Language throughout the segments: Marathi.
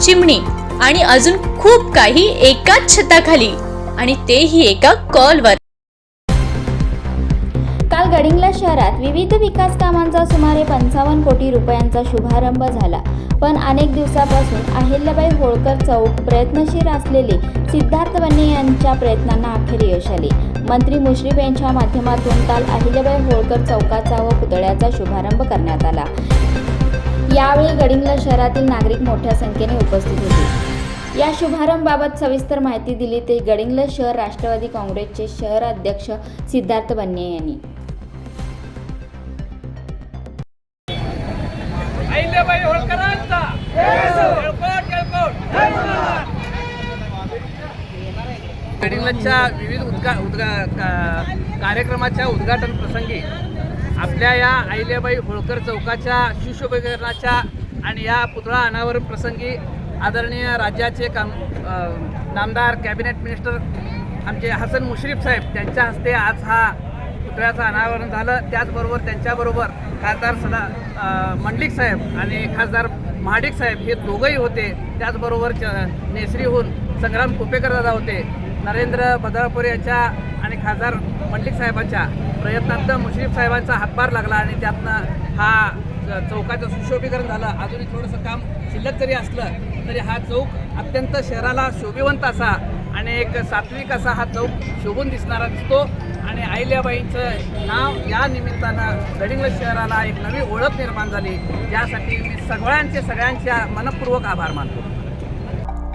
chimney आणि अजून खूप काही एकाच छताखाली आणि तेही एका कॉलवर. काल गडिंगला शहरात विविध विकास कामांचा सुमारे पंचावन्न कोटी रुपयांचा शुभारंभ झाला. पण अनेक दिवसापासून अहिल्याबाई होळकर चौक प्रयत्नशील असलेले सिद्धार्थ बन्ने यांच्या प्रयत्नांना अखेर यश आले. मंत्री मुश्रीफ यांच्या माध्यमातून काल अहिल्याबाई होळकर चौकाचा व पुतळ्याचा शुभारंभ करण्यात आला. यावेळी गडिंग्लज शहरातील नागरिक मोठ्या संख्येने उपस्थित होते. या शुभारंभाबाबत सविस्तर माहिती दिली ते गडिंग्लज शहर राष्ट्रवादी काँग्रेसचे शहर अध्यक्ष सिद्धार्थ बन्ने यांनी. अहिल्याबाई विविध उद्घा उद्घा कार्यक्रमाच्या उद्घाटन प्रसंगी आपल्या या अहिल्याबाई होळकर चौकाच्या शिशुभीकरणाच्या आणि या पुतळा अनावरण प्रसंगी आदरणीय राज्याचे काम नामदार कॅबिनेट मिनिस्टर आमचे हसन मुश्रीफ साहेब त्यांच्या हस्ते आज हा पुतळ्याचं अनावरण झालं. त्याचबरोबर त्यांच्याबरोबर खासदार सदा मंडलिक साहेब आणि खासदार महाडिक साहेब हे दोघंही होते. त्याचबरोबर च नेसरीहून संग्राम कुपेकर दादा होते. नरेंद्र बदळपूर यांच्या आणि खासदार मंडलिक साहेबांच्या प्रयत्नांत मुश्रीफ साहेबांचा हातभार लागला आणि त्यातनं हा चौकाचं सुशोभीकरण झालं. अजूनही थोडंसं काम शिल्लक जरी असलं तरी हा चौक अत्यंत शहराला शोभिवंत असा आणि एक सात्विक असा हा चौक शोभून दिसणारा दिसतो. आणि अहिल्याबाईंचं नाव या निमित्तानं गडिंग्लज शहराला एक नवी ओळख निर्माण झाली. यासाठी मी सगळ्यांचे सगळ्यांच्या मनपूर्वक आभार मानतो.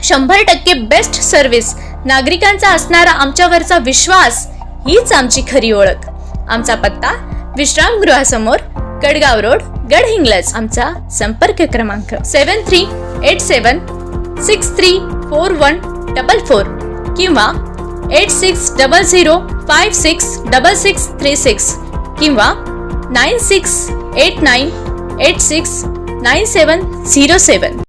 शंभर टक्के बेस्ट सर्व्हिस नागरिकांचा असणारा आमच्यावरचा विश्वास हीच आमची खरी ओळख. आमचा पत्ता विश्रामगृहासमोर कडगाव रोड गडहिंग्लज आमचा संपर्क क्रमांक seven three eight seven six three four one double four किंवा eight six double zero five six double six three six किंवा nine six eight nine eight six nine seven zero seven